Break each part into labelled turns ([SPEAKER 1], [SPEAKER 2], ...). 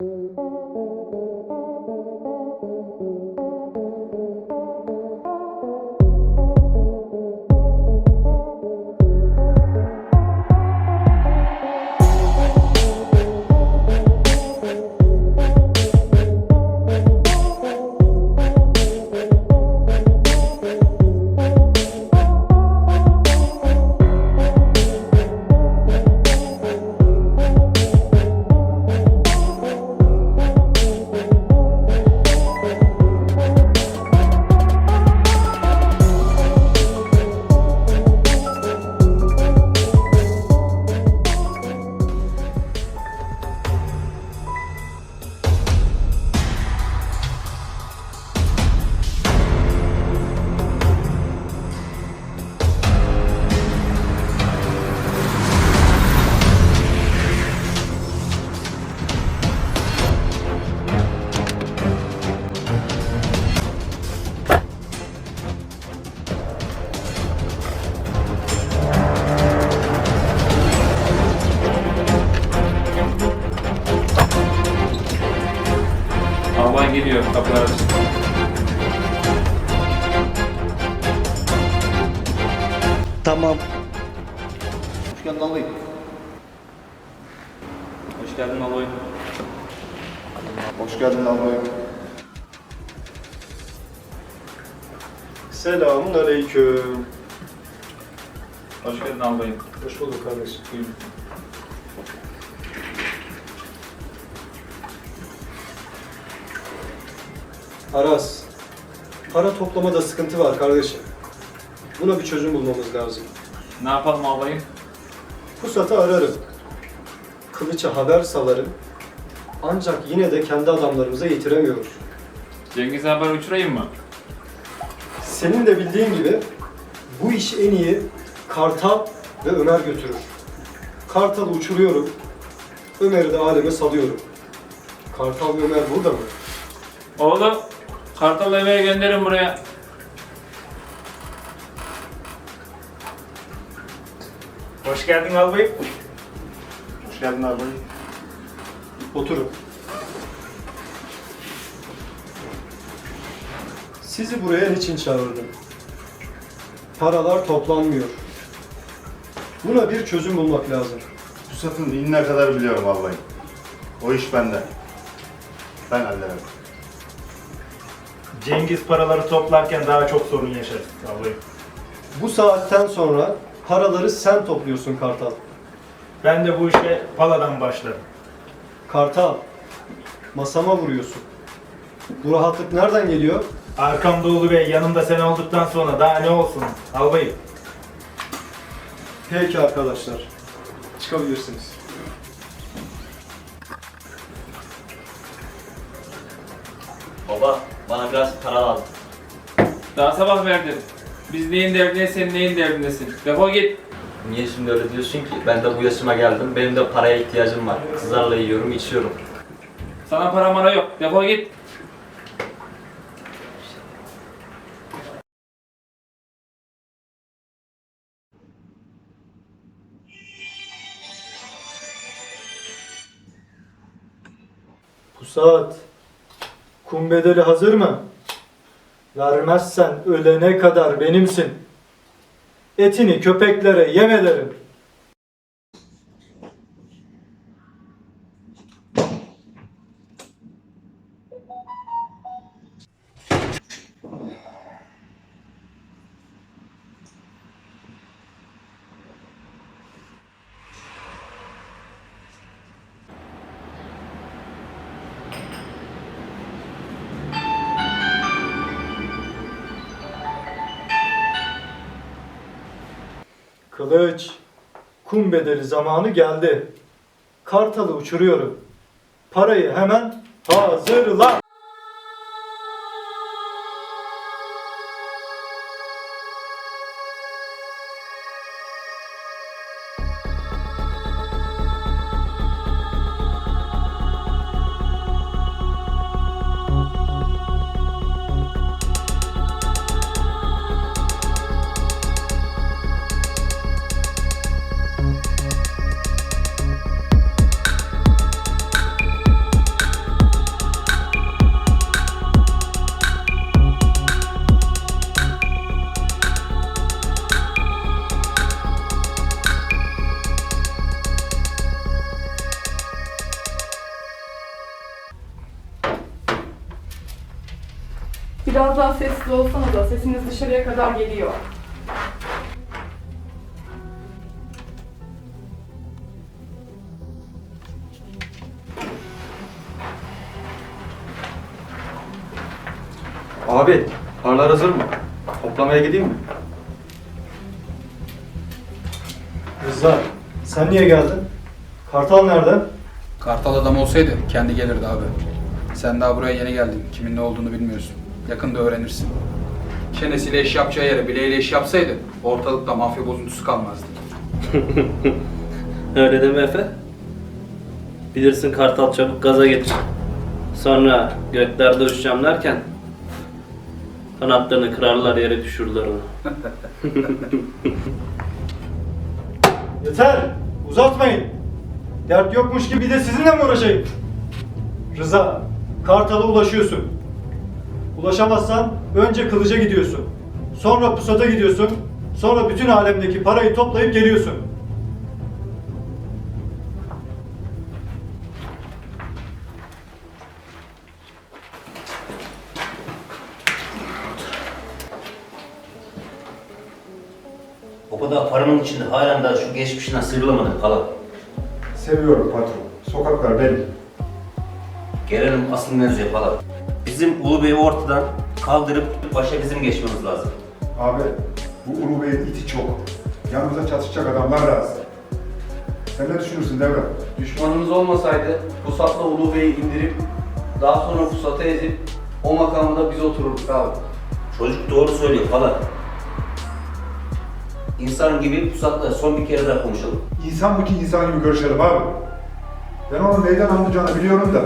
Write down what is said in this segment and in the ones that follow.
[SPEAKER 1] Thank
[SPEAKER 2] you. Geldin alayım.
[SPEAKER 3] Hoş geldin albayım.
[SPEAKER 2] Hoş geldin alayım.
[SPEAKER 4] Selamun aleyküm.
[SPEAKER 3] Hoş geldin albayım.
[SPEAKER 4] Hoş bulduk kardeşim.
[SPEAKER 3] Buyurun.
[SPEAKER 4] Aras, para toplamada sıkıntı var kardeşim. Buna bir çözüm bulmamız lazım.
[SPEAKER 3] Ne yapalım albayım?
[SPEAKER 4] Pusat'ı ararım. Kılıç'a haber salarım. Ancak yine de kendi adamlarımıza yitiremiyoruz.
[SPEAKER 3] Cengiz'e haber uçurayım mı?
[SPEAKER 4] Senin de bildiğin gibi bu iş en iyi Kartal ve Ömer götürür. Kartal'ı uçuruyorum. Ömer'i de aleme salıyorum. Kartal ve Ömer burada mı?
[SPEAKER 3] Oğlum, Kartal eve gönderin buraya.
[SPEAKER 5] Hoş geldin albayım.
[SPEAKER 2] Hoş geldin abi.
[SPEAKER 4] Oturun. Sizi buraya niçin çağırdım? Paralar toplanmıyor. Buna bir çözüm bulmak lazım.
[SPEAKER 2] Pusat'ın dinine kadar biliyorum vallahi. O iş bende. Ben hallederim.
[SPEAKER 5] Cengiz paraları toplarken daha çok sorun yaşarız albayım.
[SPEAKER 4] Bu saatten sonra paraları sen topluyorsun Kartal.
[SPEAKER 5] Ben de bu işe paladan başlarım.
[SPEAKER 4] Kartal, masama vuruyorsun. Bu rahatlık nereden geliyor?
[SPEAKER 5] Arkamda Ulu Bey yanımda sen olduktan sonra daha ne olsun albayım.
[SPEAKER 4] Peki arkadaşlar, çıkabilirsiniz.
[SPEAKER 6] Baba bana biraz para lazım.
[SPEAKER 3] Daha sabah verdim. Biz neyin derdindeyiz, sen neyin derdindesin? Defol git.
[SPEAKER 6] Niye şimdi öyle diyorsun ki? Ben de bu yaşıma geldim. Benim de paraya ihtiyacım var. Kızlarla yiyorum, içiyorum.
[SPEAKER 3] Sana para mara yok. Defol git.
[SPEAKER 4] Pusat, kum bedeli hazır mı? Vermezsen ölene kadar benimsin. Etini köpeklere yem ederim. Kılıç, kum bedeli zamanı geldi. Kartalı uçuruyorum. Parayı hemen hazırla.
[SPEAKER 7] Biraz daha sessiz olsanız da sesiniz dışarıya kadar geliyor.
[SPEAKER 8] Abi, paralar hazır mı? Toplamaya gideyim mi?
[SPEAKER 4] Rıza, sen niye geldin? Kartal nerede?
[SPEAKER 9] Kartal adam olsaydı kendi gelirdi abi. Sen daha buraya yeni geldin. Kimin ne olduğunu bilmiyorsun. Yakında öğrenirsin. Çenesiyle iş yapacağı yere bileğiyle iş yapsaydı ortalıkta mafya bozuntusu kalmazdı.
[SPEAKER 1] Öyle deme Efe. Bilirsin kartal çabuk gaza getir. Sonra göklerde uçacağım derken kanatlarını kırarlar yere düşürürler onu.
[SPEAKER 4] Yeter! Uzatmayın! Dert yokmuş gibi bir de sizinle mi uğraşayım? Rıza, Kartal'a ulaşıyorsun. Ulaşamazsan önce kılıca gidiyorsun. Sonra pusata gidiyorsun. Sonra bütün alemdeki parayı toplayıp geliyorsun.
[SPEAKER 10] O kadar paranın içinde halen daha şu geçmişinden sıyrılamadın hala.
[SPEAKER 2] Seviyorum patron. Sokaklar benim.
[SPEAKER 10] Gelelim asıl mevzuya hala. Bizim Ulu Bey'i ortadan kaldırıp başa bizim geçmemiz lazım.
[SPEAKER 2] Abi bu Ulu Bey'in iti çok. Yanımıza çatışacak adamlar lazım. Sen ne düşünürsün Devran?
[SPEAKER 8] Düşmanımız olmasaydı Pusat'la Ulu Bey'i indirip daha sonra Pusat'ı ezip o makamda biz otururduk abi.
[SPEAKER 10] Çocuk doğru söylüyor hala. İnsan gibi pusatla son bir kere daha konuşalım.
[SPEAKER 2] İnsan mı ki insan gibi görüşelim abi. Ben onun neyden anlayacağını biliyorum da.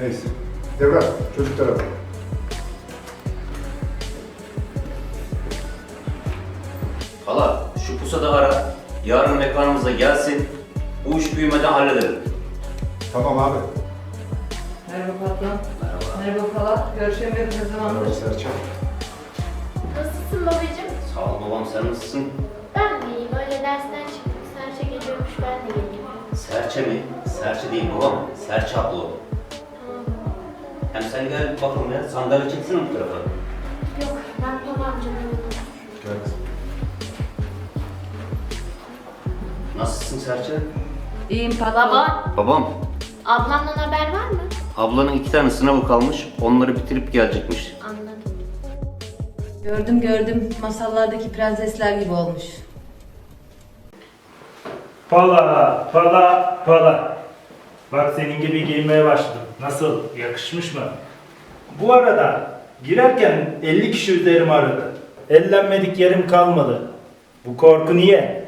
[SPEAKER 2] Neyse. Devran, çocuklara bak.
[SPEAKER 10] Hala şu pusatı ara. Yarın mekanımıza gelsin. Bu iş büyümeden halledelim.
[SPEAKER 2] Tamam abi.
[SPEAKER 7] Merhaba patron. Merhaba falan. Görüşemiyoruz ne zamandır.
[SPEAKER 2] Merhaba Serçe.
[SPEAKER 11] Nasılsın babacığım?
[SPEAKER 10] Sağ ol babam sen nasılsın?
[SPEAKER 11] Ben de iyiyim. Öyle dersten çıktım. Serçe geliyormuş ben de geleyim.
[SPEAKER 10] Serçe mi? Serçe değil babam. Serçe abla o. Hem sen gel bakalım ya. Sandalye çeksene bu tarafa.
[SPEAKER 11] Yok ben Pala amcamın yanına.
[SPEAKER 10] Nasılsın Serçe?
[SPEAKER 7] İyiyim patron.
[SPEAKER 11] Baba,
[SPEAKER 10] Babam.
[SPEAKER 11] ablamdan haber var mı?
[SPEAKER 10] Ablanın iki tane sınavı kalmış. Onları bitirip gelecekmiş.
[SPEAKER 11] Anladım.
[SPEAKER 12] Gördüm gördüm. Masallardaki prensesler gibi olmuş.
[SPEAKER 5] Pala, pala, pala. Bak senin gibi giyinmeye başladım. Nasıl? Yakışmış mı? Bu arada girerken 50 kişi üzerime aradı. Ellenmedik yerim kalmadı. Bu korku niye?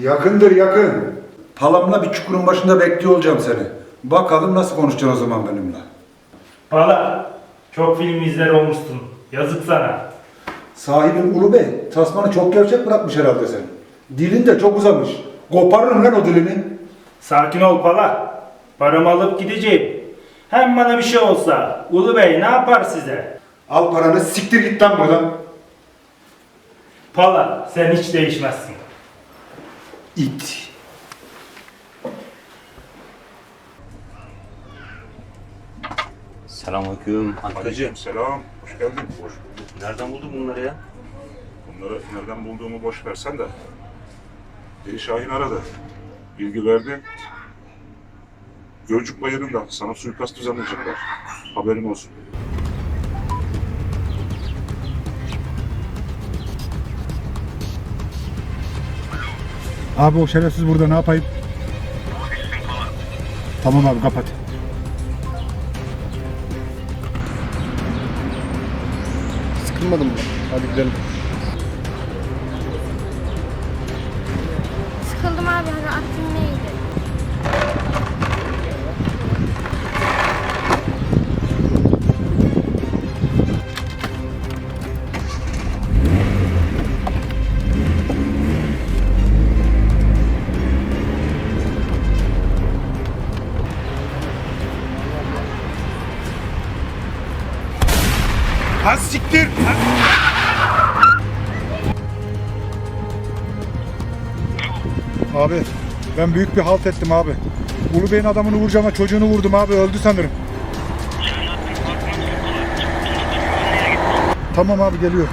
[SPEAKER 2] Yakındır yakın. Palamla bir çukurun başında bekliyor olacağım seni. Bakalım nasıl konuşacaksın o zaman benimle.
[SPEAKER 5] Pala, çok film izler olmuşsun. Yazık sana.
[SPEAKER 2] Sahibin Ulu Bey, tasmanı çok gevşek bırakmış herhalde seni. Dilin de çok uzamış. Koparırım lan o dilini.
[SPEAKER 5] Sakin ol Pala. Paramı alıp gideceğim. Hem bana bir şey olsa Ulu Bey ne yapar size?
[SPEAKER 2] Al paranı siktir git lan buradan.
[SPEAKER 5] Pala sen hiç değişmezsin.
[SPEAKER 2] İt.
[SPEAKER 10] Selamünaleyküm. Antikacı.
[SPEAKER 13] Selam, hoş geldin. Hoş bulduk.
[SPEAKER 10] Nereden buldun bunları ya?
[SPEAKER 13] Bunları nereden bulduğumu boş versen de. Deli Şahin aradı. Bilgi verdi. Gölcük Bayırı'nda sana suikast düzenleyecekler. Haberin olsun.
[SPEAKER 2] Abi o şerefsiz burada ne yapayım? Tamam abi kapat.
[SPEAKER 8] Sıkılmadım mı? Hadi gidelim.
[SPEAKER 11] Sıkıldım abi. Hani aklım
[SPEAKER 2] Hasiktir. Abi ben büyük bir halt ettim abi. Ulu Bey'in adamını vuracağım ama çocuğunu vurdum abi öldü sanırım. Tamam abi geliyor.